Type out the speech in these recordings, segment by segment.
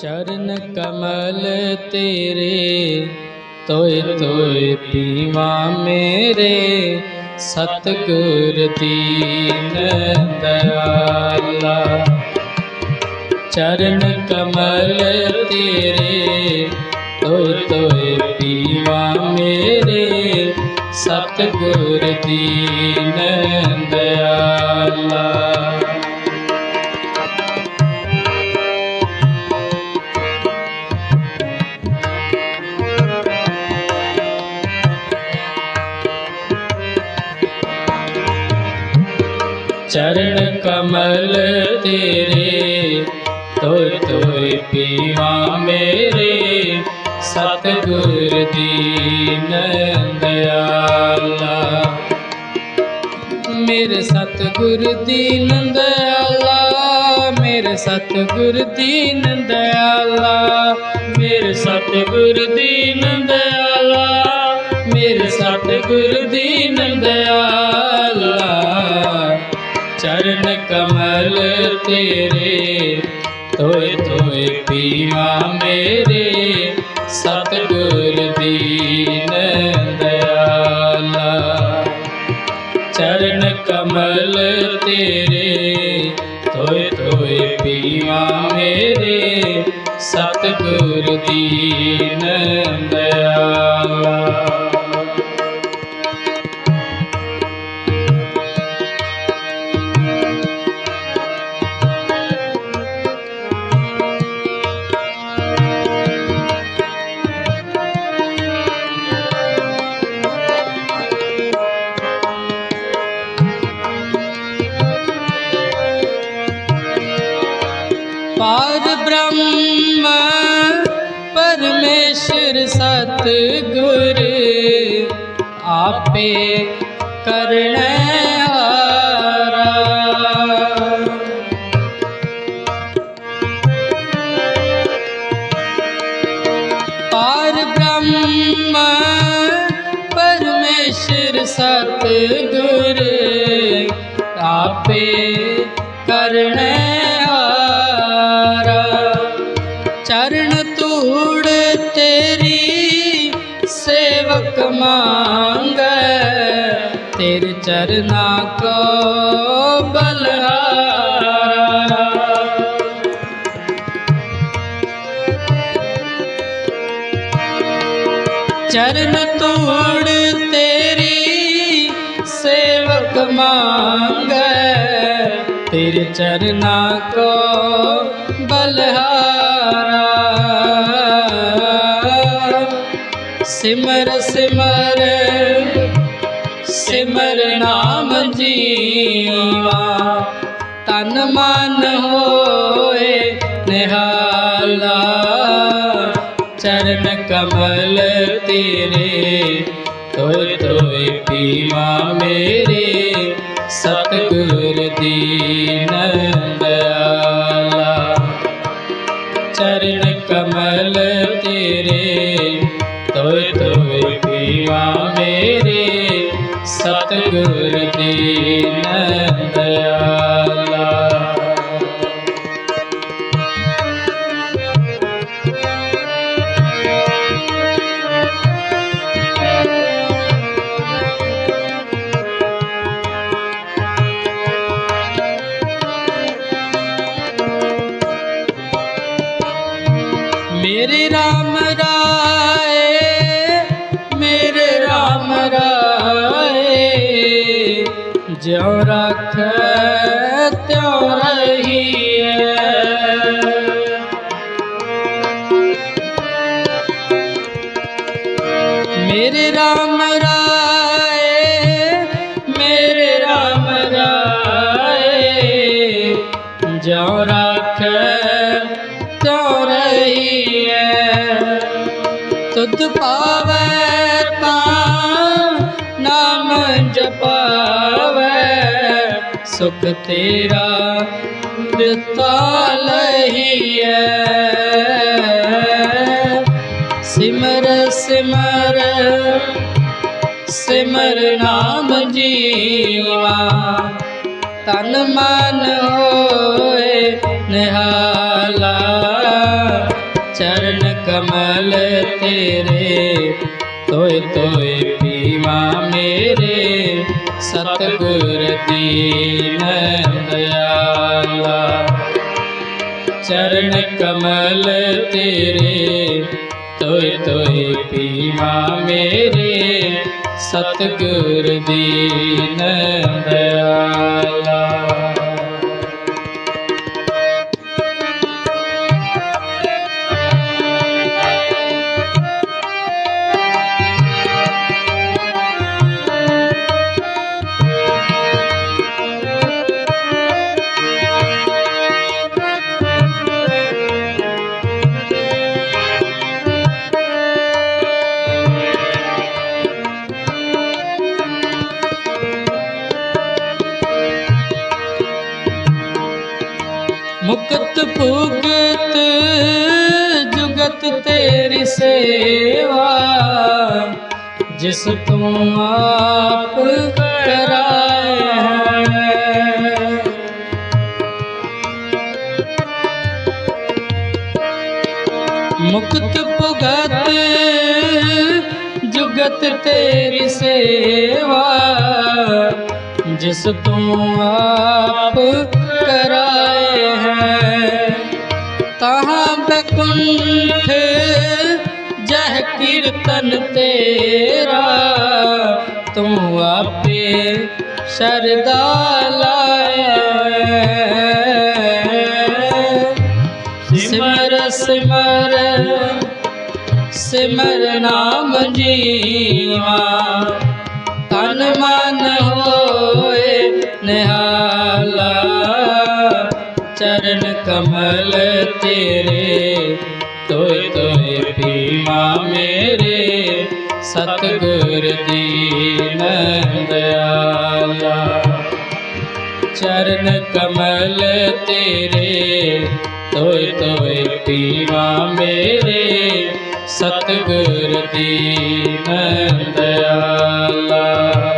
ਚਰਨ ਕਮਲ ਤੇਰੇ, ਤੋਏ ਤੋਏ ਪੀਵਾ ਮੇਰੇ, ਸਤਿਗੁਰ ਦੀਨ ਦਇਆਲਾ। ਚਰਨ ਕਮਲ ਤੇਰੇ, ਤੋਏ ਤੋਏ ਪੀਵਾ ਮੇਰੇ, ਸਤਿਗੁਰ ਦੀਨ ਦਇਆਲਾ। ਚਰਨ ਕਮਲ ਤੇਰੇ, ਤੋਏ ਤੋਏ ਪੀਵਾ ਮੇਰੇ, ਸਤਿਗੁਰ ਦੀਨ ਦਇਆਲਾ ਮੇਰੇ ਸਤਿਗੁਰ ਦੀਨ ਦਇਆਲਾ ਮੇਰੇ ਸਤਿਗੁਰ ਦੀਨ ਦਇਆਲਾ ਮੇਰੇ ਸਤਿਗੁਰ ਦੀਨ ਦਇਆਲਾ ਮੇਰੇ ਸਤਿਗੁਰ ਦੀਨ ਦਇਆਲਾ ਚਰਨ ਕਮਲ ਤੇਰੇ ਤੋਏ ਤੋਏ ਪੀਵਾ ਮੇਰੇ, ਸਤਿਗੁਰ ਦੀਨ ਦਇਆਲਾ। ਚਰਨ ਕਮਲ ਤੇਰੇ ਤੋਏ ਤੋਏ ਪੀਵਾ ਮੇਰੇ, ਸਤਿਗੁਰ ਦੀਨ ਪਾਰ ਬ੍ਰਹਮ ਪਰਮੇਸ਼ਰ ਸਤਿਗੁਰ ਆਪੇ ਕਰਣੈ ਹਾਰਾ। ਪਾਰ ਬ੍ਰਹਮ ਪਰਮੇਸ਼ਰ ਸਤਿਗੁਰ ਆਪੇ ਕਰਣੈ ਸੇਵਕ ਮੰਗੈ, ਤੇਰੇ ਚਰਨਾ ਕੋ ਬਲਹਾਰਾ। ਚਰਨ ਤੋੜ ਤੇਰੀ ਸੇਵਕ ਮੰਗੈ, ਤੇਰੇ ਚਰਨਾ ਕੋ ਬਲਹਾਰਾ। ਸਿਮਰ ਸਿਮਰ ਸਿਮਰ ਨਾਮ ਜੀਵਾ। ਤਨ ਮਨ ਹੋਏ ਨਿਹਾਲਾ, ਚਰਨ ਕਮਲ ਤੇਰੇ। ਤੋਏ ਤੋਏ ਪੀਵਾ ਮੇਰੇ, ਸਤਿਗੁਰ ਦੀਨ ਦਇਆਲਾ। ਚਰਨ ਕਮਲ ਤੇਰੇ। ਸਤਿਗੁਰ ਤਿਉ ਰਹੀਐ ਮੇਰੇ RAM ਰਾਏ ਮੇਰੇ RAM ਰਾਏ ਜਿਉ ਰੱਖ ਤਿਉ ਰਹੀਐ ਤੁਧ ਪਾਵੈ ਸੁਖ ਤੇਰਾ ਦਿੱਤਾ ਲਹੀਐ ਸਿਮਰ ਸਿਮਰ ਸਿਮਰ ਨਾਮ ਜੀਵਾ। ਤਨ ਮਨ ਹੋਏ ਨਿਹਾਲਾ। ਚਰਨ ਕਮਲ ਤੇਰੇ, ਤੋਏ ਤੋਏ ਸਤਿਗੁਰ ਦੀਨ ਦਇਆਲਾ। ਚਰਨ ਕਮਲ ਤੇਰੇ ਤੋਏ ਤੋਏ ਪੀਵਾ ਮੇਰੇ। ਸਤਿਗੁਰ ਦੀਨ ਦਇਆਲਾ। ਸੇਵਾ ਜਿਸ ਤੂੰ ਆਪ ਕਰਾਏ। ਹੈ ਮੁਕਤ ਭੁਗਤ ਜੁਗਤ ਤੇਰੀ ਸੇਵਾ ਜਿਸ ਤੂੰ ਆਪ ਕੀਰਤਨ ਤੇਰਾ, ਤੂੰ ਆਪੇ ਸ਼ਰਦਾ ਲਾਏ ਸਿਮਰ ਸਿਮਰ ਸਿਮਰ ਨਾਮ ਜੀਵਾ, ਤਨ ਮਨ ਹੋਏ ਨਿਹਾਲਾ। ਚਰਨ ਕਮਲ ਤੇਰੇ, ਤੋਏ ਤੋਏ ਪੀਮਾ ਮੇਰੇ। ਸਤਿਗੁਰ ਦੀਨ ਦਇਆਲਾ ਚਰਨ ਕਮਲ ਤੇਰੇ ਤੋਏ ਤੋਏ ਪੀਵਾ ਮੇਰੇ। ਸਤਿਗੁਰ ਦੀਨ ਦਇਆਲਾ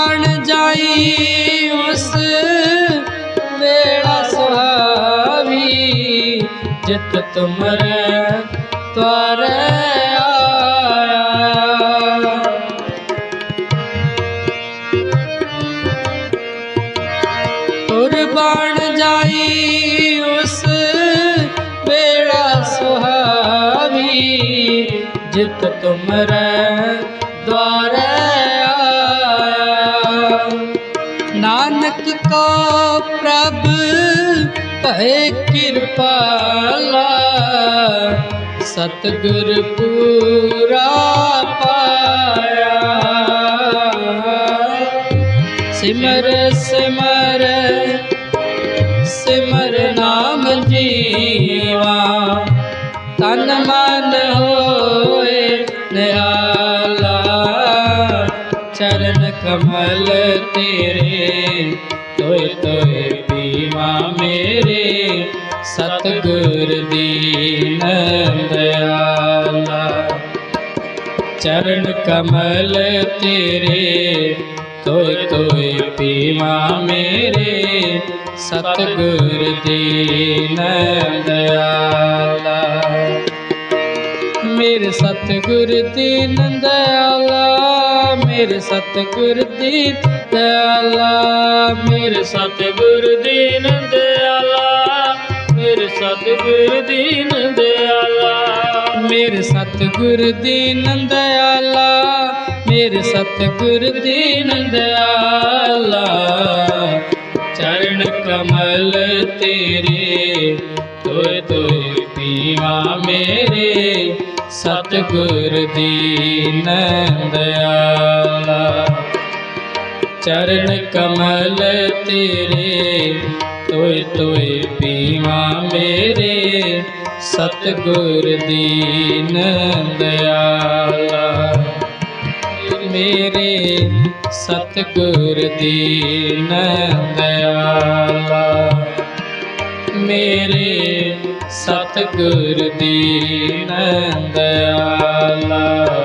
ਕੁਰਬਾਨ ਜਾਈ ਉਸ ਵੇਲਾ ਸੁਹਾਵੀ, ਜਿਤ ਤੁਮਰੇ ਤਵਾਰੇ ਆਇਆ। ਜਾਈ ਉਸ ਵੇਲਾ ਸੁਹਾਵੀ, ਜਿਤ ਤੁਮਰੇ ਕੋ ਪ੍ਰਭ, ਭਏ ਕਿਰਪਾਲਾ। ਸਤਿਗੁਰ ਪੂਰਾ ਪਾਇਆ। ਸਿਮਰ ਸਿਮਰ ਸਿਮਰ ਨਾਮ ਜੀਵਾ। ਤਨ ਮਨ ਹੋਏ ਨਿਹਾਲਾ। ਚਰਨ ਕਮਲ ਤੇਰੇ ਤੋਏ ਤੋਏ ਪੀਵਾ ਮੇਰੇ ਸਤਿਗੁਰ ਦੀਨ ਦਇਆਲਾ ਚਰਨ ਕਮਲ ਤੇਰੇ ਤੋਏ ਤੋਏ ਪੀਵਾ ਮੇਰੇ ਸਤਿਗੁਰ ਦੀਨ ਦਇਆਲਾ ਮੇਰੇ ਸਤਿਗੁਰ ਦੀਨ ਦਇਆਲਾ ਮੇਰੇ ਸਤਿਗੁਰ ਦੀ ਦਇਆਲਾ, ਮੇਰੇ ਸਤਿਗੁਰ ਦੀਨ ਦਿਆਲਾ ਮੇਰੇ ਸਤਿਗੁਰ ਦੀਨ ਦਿਆਲਾ ਮੇਰੇ ਸਤਿਗੁਰ ਦੀਨ ਦਇਆਲਾ ਮੇਰੇ ਸਤਿਗੁਰ ਦੀਨ ਦਇਆਲਾ ਚਰਨ ਕਮਲ ਤੇਰੇ, ਤੋਏ ਤੋਏ ਪੀਵਾ ਮੇਰੇ। ਸਤਿਗੁਰ ਦੀਨ ਦਇਆਲਾ ਚਰਨ ਕਮਲ ਤੇਰੇ, ਤੋਏ ਤੋਏ ਪੀਵਾ ਮੇਰੇ, ਸਤਿਗੁਰ ਦੀਨ ਦਇਆਲਾ। ਮੇਰੇ ਸਤਿਗੁਰ ਦੀਨ ਦਿਆਲਾ ਮੇਰੇ ਸਤਿਗੁਰ ਦੀਨ ਦਿਆਲਾ